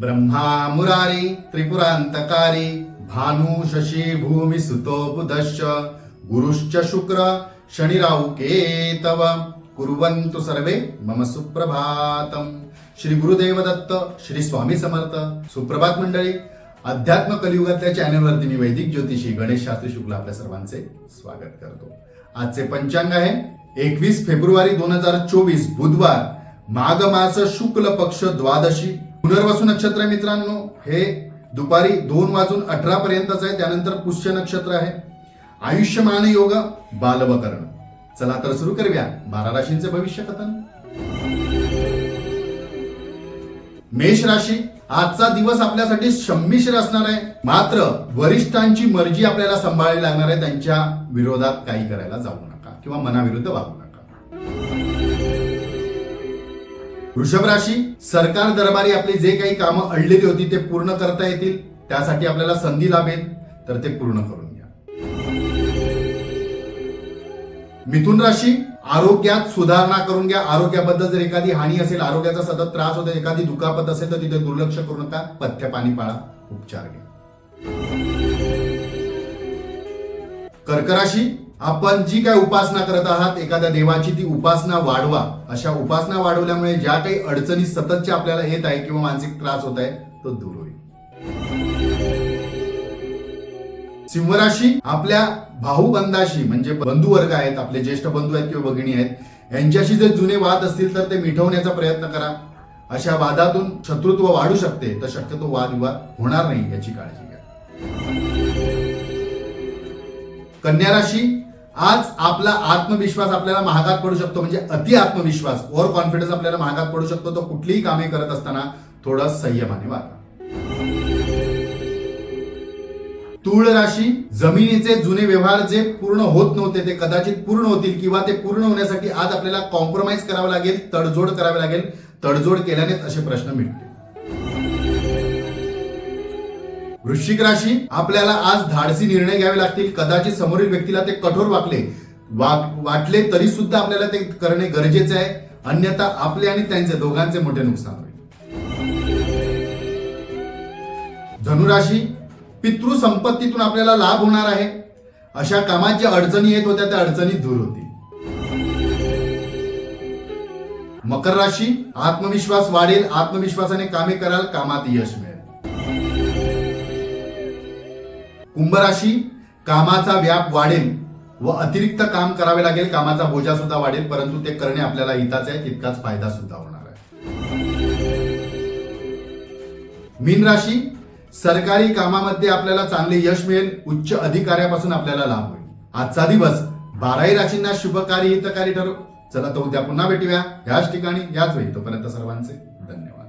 ब्रह्मा मुरारी त्रिपुरांतकारी भानु शशी भूमी सुतो बुधश्च गुरुश्च शुक्र शनिराव केतव कुर्वन्तु सर्वे मम सुप्रभातम श्री गुरुदेव दत्त श्री स्वामी समर्थ सुप्रभात मंडळी. अध्यात्म कलियुगातल्या चॅनलवरती मी वैदिक ज्योतिषी गणेश शास्त्री शुक्ल आपल्या सर्वांचे स्वागत करतो. आजचे पंचांग आहे एकवीस फेब्रुवारी दोन हजार चोवीस बुधवार माघ मास शुक्ल पक्ष द्वादशी. पुनर्वसू नक्षत्र मित्रांनो हे दुपारी दोन वाजून अठरा पर्यंतच आहे त्यानंतर पुष्य नक्षत्र आहे. आयुष्यमान योग बालवकरण चला तर सुरू करूया बारा राशींचे भविष्य कथन. मेष राशी आजचा दिवस आपल्यासाठी संमिश्र असणार आहे. मात्र वरिष्ठांची मर्जी आपल्याला सांभाळावी लागणार आहे. त्यांच्या विरोधात काही करायला जाऊ नका किंवा मनाविरुद्ध वागू नका. वृषभ राशी सरकार दरबारी आपली जे काही कामं अडलेली होती ते पूर्ण करता येतील. त्यासाठी आपल्याला संधी लाभेल. तर ते पूर्ण करून मिथुन राशी आरोग्यात सुधारणा करून घ्या. आरोग्याबद्दल जर एखादी हानी असेल आरोग्याचा सतत त्रास होतो एखादी दुखापत असेल तर तिथे दुर्लक्ष करू नका. पथ्य पाणी पाळा. उपचार घ्या. कर्कराशी आपण जी काय उपासना करत आहात एखाद्या देवाची ती उपासना वाढवा. अशा उपासना वाढवल्यामुळे ज्या काही अडचणी सततच्या आपल्याला येत आहे किंवा मानसिक त्रास होत आहे तो दूर होईल. सिंहराशी आपल्या भाऊबंधाशी म्हणजे बंधू वर्ग आहेत आपले ज्येष्ठ बंधू आहेत किंवा भगिनी आहेत यांच्याशी जर जुने वाद असतील तर ते मिठवण्याचा प्रयत्न करा. अशा वादातून शत्रुत्व वाढू शकते तर शक्यतो वादविवाद होणार नाही याची काळजी घ्या. कन्या राशी आज आपला आत्मविश्वास आपल्याला महागात पडू शकतो म्हणजे अति आत्मविश्वास ओव्हर कॉन्फिडन्स आपल्याला महागात पडू शकतो तो कुठलीही कामे करत असताना थोडं संयमाने वागा. तूळ राशी जमिनीचे जुने व्यवहार जे पूर्ण होत नव्हते ते कदाचित पूर्ण होतील किंवा ते पूर्ण होण्यासाठी आज आपल्याला कॉम्प्रोमाइज करावं लागेल तडजोड करावी लागेल. तडजोड केल्यानेच असे प्रश्न मिळतील वृश्चिक राशी आपल्याला आज धाडसी निर्णय घ्यावे लागतील. कदाचित समोरील व्यक्तीला ते कठोर वाकले. वाक- वाटले तरी सुद्धा आपल्याला ते करणे गरजेचे आहे. अन्यथा आपले आणि त्यांचे दोघांचे मोठे नुकसान होईल. धनुराशी पितृ संपत्तीतून आपल्याला लाभ होणार आहे. अशा कामात ज्या अडचणी येत होत्या त्या अडचणी दूर होतील मकर राशी आत्मविश्वास वाढेल आत्मविश्वासाने कामे कराल कामात यश मिळेल. कुंभ राशी कामाचा व्याप वाढेल व अतिरिक्त काम करावे लागेल कामाचा बोजा सुद्धा वाढेल परंतु ते करणे आपल्याला हिताचे आहे तितकाच फायदा सुद्धा होणार आहे. मीन राशी सरकारी कामामध्ये आपल्याला चांगले यश मिळेल उच्च अधिकाऱ्यापासून आपल्याला लाभ होईल आजचा दिवस बाराही राशींना शुभकारी हितकारी ठरो चला तर उद्या पुन्हा भेटूया. याच ठिकाणी याच वेळी. तोपर्यंत सर्वांचे धन्यवाद.